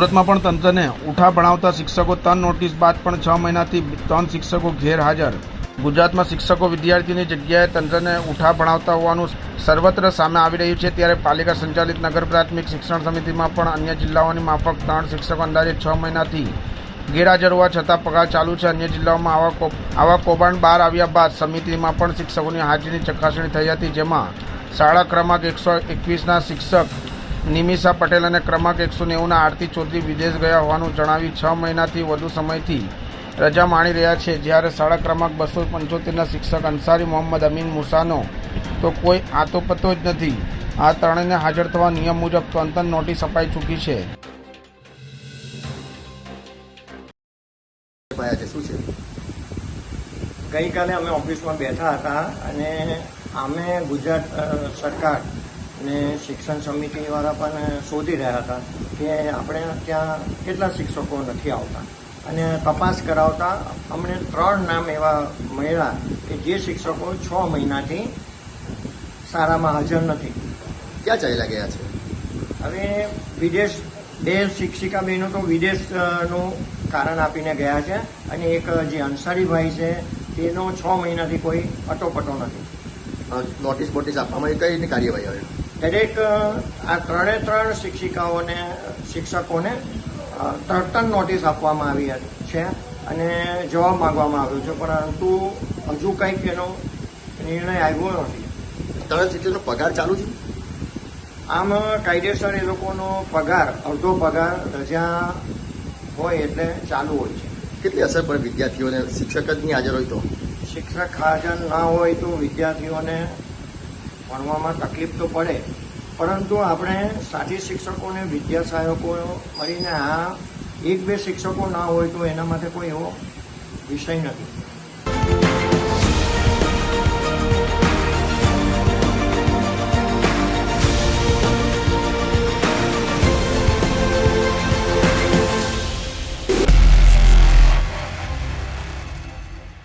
સુરતમાં પણ તંત્રને ઉઠા ભણાવતા શિક્ષકો ત્રણ નોટિસ બાદ પણ છ મહિનાથી ત્રણ શિક્ષકો ગેરહાજર. ગુજરાતમાં શિક્ષકો વિદ્યાર્થીની જગ્યાએ તંત્રને ઉઠા ભણાવતા હોવાનું સર્વત્ર સામે આવી રહ્યું છે. ત્યારે પાલિકા સંચાલિત નગર પ્રાથમિક શિક્ષણ સમિતિમાં પણ અન્ય જિલ્લાઓની માફક ત્રણ શિક્ષકો અંદાજે છ મહિનાથી ગેરહાજર હોવા છતાં પગાર ચાલુ છે. અન્ય જિલ્લાઓમાં આવા આવા કૌભાંડ બહાર આવ્યા બાદ સમિતિમાં પણ શિક્ષકોની હાજરીની ચકાસણી થઈ હતી, જેમાં શાળા ક્રમાંક એકસો એકવીસના શિક્ષક નિમિષા પટેલ અને ક્રમાંક એકસો નેવુંના આરતી ચૌધરી વિદેશ ગયા હોવાનું જણાવી છ મહિનાથી વધુ સમયથી રજા માણી રહ્યા છે. જ્યારે શાળા ક્રમાંક બસો પંચોતેરના શિક્ષક અંસારી મોહમ્મદ અમીન મુસાનો તો કોઈ આતોપતો જ નથી. આ ત્રણેયને હાજર થવા નિયમ મુજબ ત્રણ નોટિસ અપાઈ ચૂકી છે. ગઈકાલે અમે ઓફિસમાં બેઠા હતા અને અમે ગુજરાત સરકાર ને શિક્ષણ સમિતિવાળા પણ શોધી રહ્યા હતા કે આપણે ત્યાં કેટલા શિક્ષકો નથી આવતા. અને તપાસ કરાવતા અમને ત્રણ નામ એવા મળ્યા કે જે શિક્ષકો છ મહિનાથી શાળામાં હાજર નથી. ક્યાં ચાલ્યા ગયા છે? હવે વિદેશ બે શિક્ષિકા બહેનો તો વિદેશનું કારણ આપીને ગયા છે અને એક જે અંસારીભાઈ છે તેનો છ મહિનાથી કોઈ અટોપટો નથી. નોટિસ બોટિસ આપવામાં કઈ કાર્યવાહી હવે દરેક આ ત્રણે ત્રણ શિક્ષિકાઓને શિક્ષકોને અ, તરત નોટિસ આપવામાં આવી છે અને જવાબ માંગવામાં આવ્યો છે. પરંતુ હજુ કંઈક એનો નિર્ણય આવ્યો નથી. ત્રણ શિક્ષકનો પગાર ચાલુ છે? આમ કાયદેસર એ લોકોનો પગાર અડધો પગાર રજા હોય એટલે ચાલુ હોય છે. કેટલી અસર પડે વિદ્યાર્થીઓને? શિક્ષક જ નહીં હાજર હોય તો? શિક્ષક હાજર ના હોય તો વિદ્યાર્થીઓને ભણવામાં તકલીફ તો પડે, પરંતુ આપણે સાથી શિક્ષકોને, વિદ્યા સહાયકો મળીને આ એક બે શિક્ષકો ના હોય તો એના માટે કોઈ એવો વિષય નથી.